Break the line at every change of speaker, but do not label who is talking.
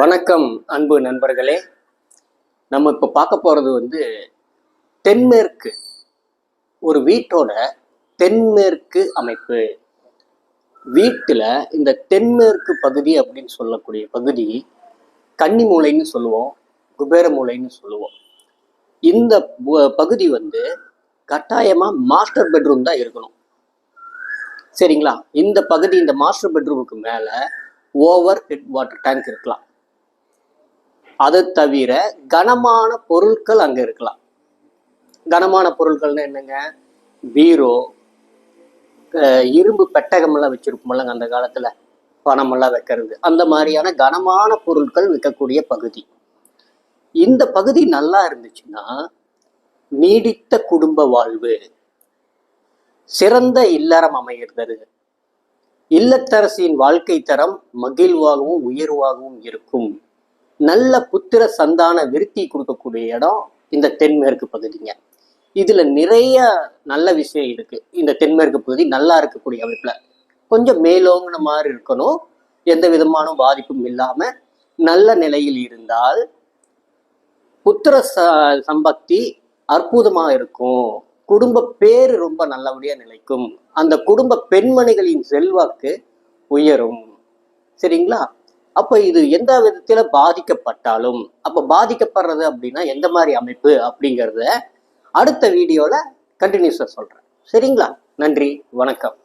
வணக்கம் அன்பு நண்பர்களே. நம்ம இப்போ பார்க்க போகிறது வந்து தென்மேற்கு ஒரு வீட்டோட தென்மேற்கு அமைப்பு. வீட்டில் இந்த தென்மேற்கு பகுதி அப்படின்னு சொல்லக்கூடிய பகுதி கன்னி மூலைன்னு சொல்லுவோம் குபேர மூலைன்னு சொல்லுவோம். இந்த பகுதி வந்து கட்டாயமாக மாஸ்டர் பெட்ரூம் தான் இருக்கணும். சரிங்களா? இந்த பகுதி இந்த மாஸ்டர் பெட்ரூமுக்கு மேலே ஓவர் ஹெட் வாட்டர் டேங்க் இருக்கலாம். அது தவிர கனமான பொருட்கள் அங்க இருக்கலாம். கனமான பொருட்கள்னு என்னங்க? பீரோ இரும்பு பெட்டகமெல்லாம் வச்சிருப்போம்லங்க அந்த காலத்துல. பணமெல்லாம் வைக்கிறது. அந்த மாதிரியான கனமான பொருட்கள் விற்கக்கூடிய பகுதி. இந்த பகுதி நல்லா இருந்துச்சுன்னா நீடித்த குடும்ப வாழ்வு சிறந்த இல்லறம் அமைகிறது இல்லத்தரசியின் வாழ்க்கை தரம் மகிழ்வாகவும் உயர்வாகவும் இருக்கும். நல்ல புத்திர சந்தான விருத்தி கொடுக்கக்கூடிய இடம் இந்த தென்மேற்கு பகுதிங்க. இதுல நிறைய நல்ல விஷயம் இருக்கு. இந்த தென்மேற்கு பகுதி நல்லா இருக்கக்கூடிய அமைப்புல. கொஞ்சம் மேலோங்கின மாதிரி இருக்கணும். எந்த விதமான பாதிப்பும் இல்லாம நல்ல நிலையில் இருந்தால் புத்திர ச சம்பக்தி அற்புதமா இருக்கும். குடும்ப பேர் ரொம்ப நல்லபடியா நிலைக்கும். அந்த குடும்ப பெண்மணிகளின் செல்வாக்கு உயரும். சரிங்களா? அப்ப இது எந்த விதத்துல பாதிக்கப்பட்டாலும் அப்ப பாதிக்கப்படுறது அப்படின்னா எந்த மாதிரி அமைப்பு அப்படிங்கிறத அடுத்த வீடியோல கண்டினியூஸா சொல்றேன். சரிங்களா? நன்றி வணக்கம்.